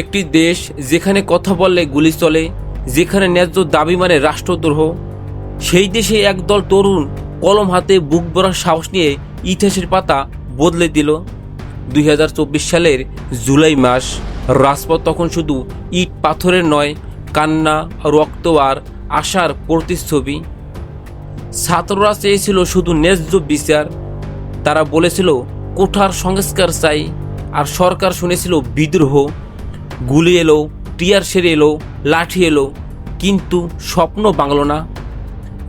একটি দেশ যেখানে কথা বললে গুলি চলে, যেখানে ন্যায্য দাবি মানে রাষ্ট্রদ্রোহ, সেই দেশে একদল তরুণ কলম হাতে বুক ভরার সাহস নিয়ে ইতিহাসের পাতা বদলে দিল। দুই হাজার চব্বিশ সালের জুলাই মাস, রাজপথ তখন শুধু ইট পাথরের নয়, কান্না, রক্ত আর আশার প্রতিচ্ছবি। ছাত্ররা চেয়েছিল শুধু ন্যায্য বিচার। তারা বলেছিল, কোঠার সংস্কার চাই। আর সরকার শুনেছিল, বিদ্রোহ। গুলি এলো, টিয়ার সেরে এলো, লাঠি এলো, কিন্তু স্বপ্ন বাংল না।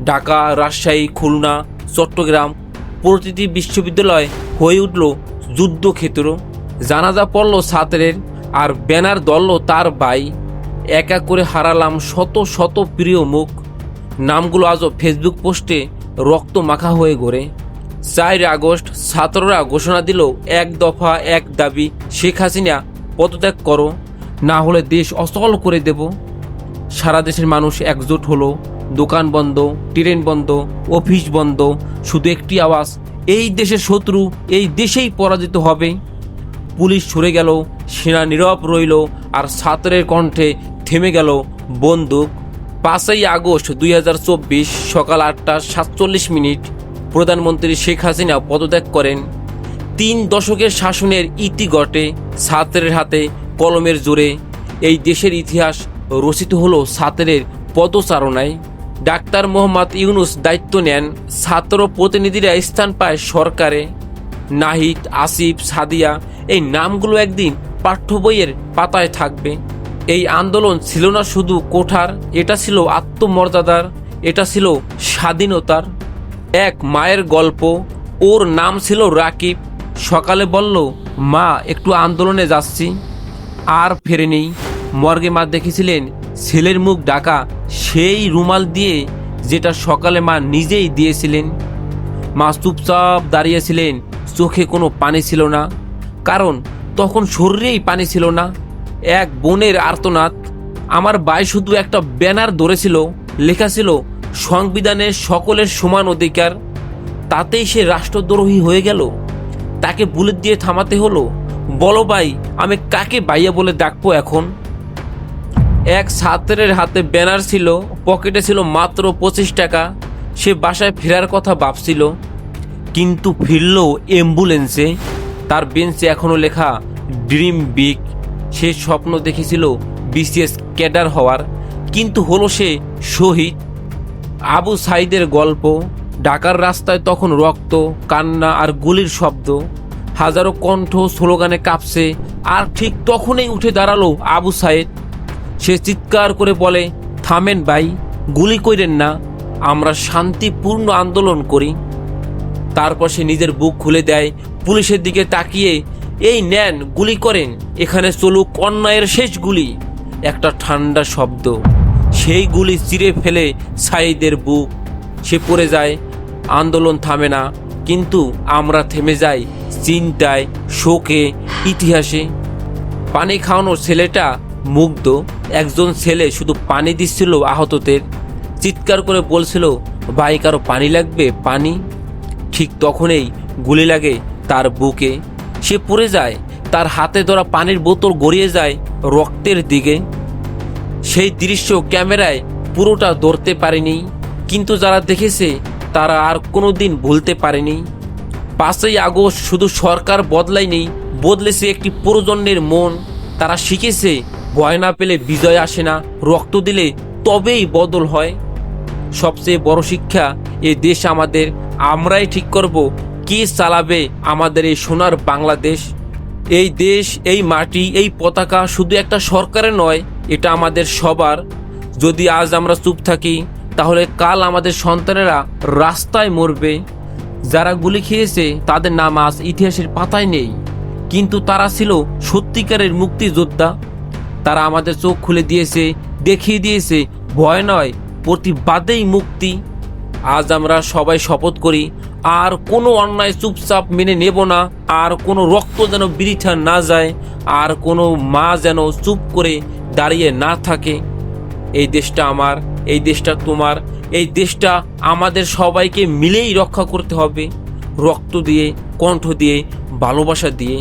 ঢাকা, রাজশাহী, খুলনা, চট্টগ্রাম প্রতিটি বিশ্ববিদ্যালয় হয়ে উঠল যুদ্ধক্ষেত্র। জানাজা পড়ল ছাত্রের, আর ব্যানার দলল তার বাই একা করে হারালাম শত শত প্রিয় মুখ। নামগুলো আজও ফেসবুক পোস্টে রক্ত মাখা হয়ে গড়ে চার আগস্ট, ছাত্ররা ঘোষণা দিল, এক দফা এক দাবি, শেখ হাসিনা পদত্যাগ করো। না হলে দেশ অচল করে দেব। সারা দেশের মানুষ একজোট হলো, দোকান বন্ধ, ট্রেন বন্ধ, অফিস বন্ধ, শুধু একটি আওয়াজ, এই দেশের শত্রু, এই দেশেই পরাজিত হবে। পুলিশ সরে গেল, সেনা নীরব রইল, আর ছাত্রের কণ্ঠে থেমে গেল বন্দুক। পাঁচই আগস্ট দুই হাজার চব্বিশ সকাল আটটা সাতচল্লিশ মিনিট, প্রধানমন্ত্রী শেখ হাসিনা পদত্যাগ করেন। তিন দশকের শাসনের ইতি ঘটে, ছাত্রের হাতে কলমের জোরে এই দেশের ইতিহাস রচিত হলো ছাত্রের পদচারণায়। ডাক্তার মোহাম্মদ ইউনুস দায়িত্ব নেন ছাত্র প্রতিনিধিরা স্থান পায় সরকারে। নাহিদ, আসিফ, সাদিয়া এই নামগুলো একদিন পাঠ্য বইয়ের পাতায় থাকবে। এই আন্দোলন ছিল না শুধু কোঠার, এটা ছিল আত্মমর্যাদার, এটা ছিল স্বাধীনতার। এক মায়ের গল্প, ওর নাম ছিল রাকিব। সকালে বলল, মা, একটু আন্দোলনে যাচ্ছি। আর ফেরেনি। মর্গে মা দেখেছিলেন, ছেলের মুখ ডাকা সেই রুমাল দিয়ে যেটা সকালে মা নিজেই দিয়েছিলেন। মা চুপচাপ দাঁড়িয়েছিলেন, চোখে কোনো পানি ছিল না, কারণ তখন শরীরেই পানি ছিল না। এক বোনের আর্তনাদ, আমার ভাই শুধু একটা ব্যানার ধরেছিল, লেখা ছিল, সংবিধানের সকলের সমান অধিকার। তাতেই সে রাষ্ট্রদ্রোহী হয়ে গেল। তাকে বুলেট দিয়ে থামাতে হলো। বলো ভাই, আমি কাকে বাইয়া বলে ডাকবো এখন? এক ছাত্রের হাতে ব্যানার ছিল, পকেটে ছিল মাত্র পঁচিশ টাকা। সে বাসায় ফেরার কথা ভাবছিল, কিন্তু ফিরল অ্যাম্বুলেন্সে। তার বেঞ্চে এখনও লেখা ড্রিম বিগ সে স্বপ্ন দেখেছিল বিসিএস ক্যাডার হওয়ার, কিন্তু হলো সে শহীদ। আবু সাইদের গল্প, ঢাকার রাস্তায় তখন রক্ত, কান্না আর গুলির শব্দ। হাজারো কণ্ঠ স্লোগানে কাঁপছে, আর ঠিক তখনই উঠে দাঁড়াল আবু সাইদ সে চিৎকার করে বলে, থামেন ভাই, গুলি কইরেন না, আমরা শান্তিপূর্ণ আন্দোলন করি। তারপর সে নিজের বুক খুলে দেয়, পুলিশের দিকে তাকিয়ে, এই নেন, গুলি করেন, এখানে চলুক অন্যায়ের শেষ গুলি। একটা ঠান্ডা শব্দ, সেই গুলি চিরে ফেলে সাইদের বুক। সে পড়ে যায়, আন্দোলন থামে না কিন্তু আমরা থেমে যাই চিন্তায়, শোকে, ইতিহাসে। পানি খাওয়ানোর ছেলেটা মুগ্ধ। একজন ছেলে শুধু পানি দিচ্ছিল আহতদের। চিৎকার করে বলছিল, ভাই, কারও পানি লাগবে? পানি? ঠিক তখনই গুলি লাগে তার বুকে। সে পড়ে যায়, তার হাতে ধরা পানির বোতল গড়িয়ে যায় রক্তের দিকে। সেই দৃশ্য ক্যামেরায় পুরোটা ধরতে পারেনি। কিন্তু যারা দেখেছে তারা আর কোনো দিন ভুলতে পারেনি। পাঁচই আগস্ট শুধু সরকার বদলায়নি বদলেছে একটি প্রজন্মের মন। তারা শিখেছে, ভয় না পেলে বিজয় আসে না, রক্ত দিলে তবেই বদল হয়। সবচেয়ে বড় শিক্ষা, এ দেশ আমাদের, আমরাই ঠিক করব, কে চালাবে আমাদের এই সোনার বাংলাদেশ। এই দেশ, এই মাটি, এই পতাকা শুধু একটা সরকারের নয়, এটা আমাদের সবার। যদি আজ আমরা চুপ থাকি তাহলে কাল আমাদের সন্তানেরা রাস্তায় মরবে। যারা গুলি খেয়েছে, তাদের নাম আজ ইতিহাসের পাতায় নেই। কিন্তু তারা ছিল সত্যিকারের মুক্তিযোদ্ধা। তারা আমাদের চোখ খুলে দিয়েছে, দেখিয়ে দিয়েছে, ভয় নয়, প্রতিবাদেই মুক্তি। আজ আমরা সবাই শপথ করি, আর কোনো অন্যায় চুপচাপ মেনে নেব না, আর কোনো রক্ত যেন বৃথা না যায়, আর কোনো মা যেন চুপ করে দাঁড়িয়ে না থাকে। এই দেশটা আমার এই দেশটা তোমার, এই দেশটা আমাদের সবাইকে মিলেই রক্ষা করতে হবে। রক্ত দিয়ে, কণ্ঠ দিয়ে, ভালোবাসা দিয়ে।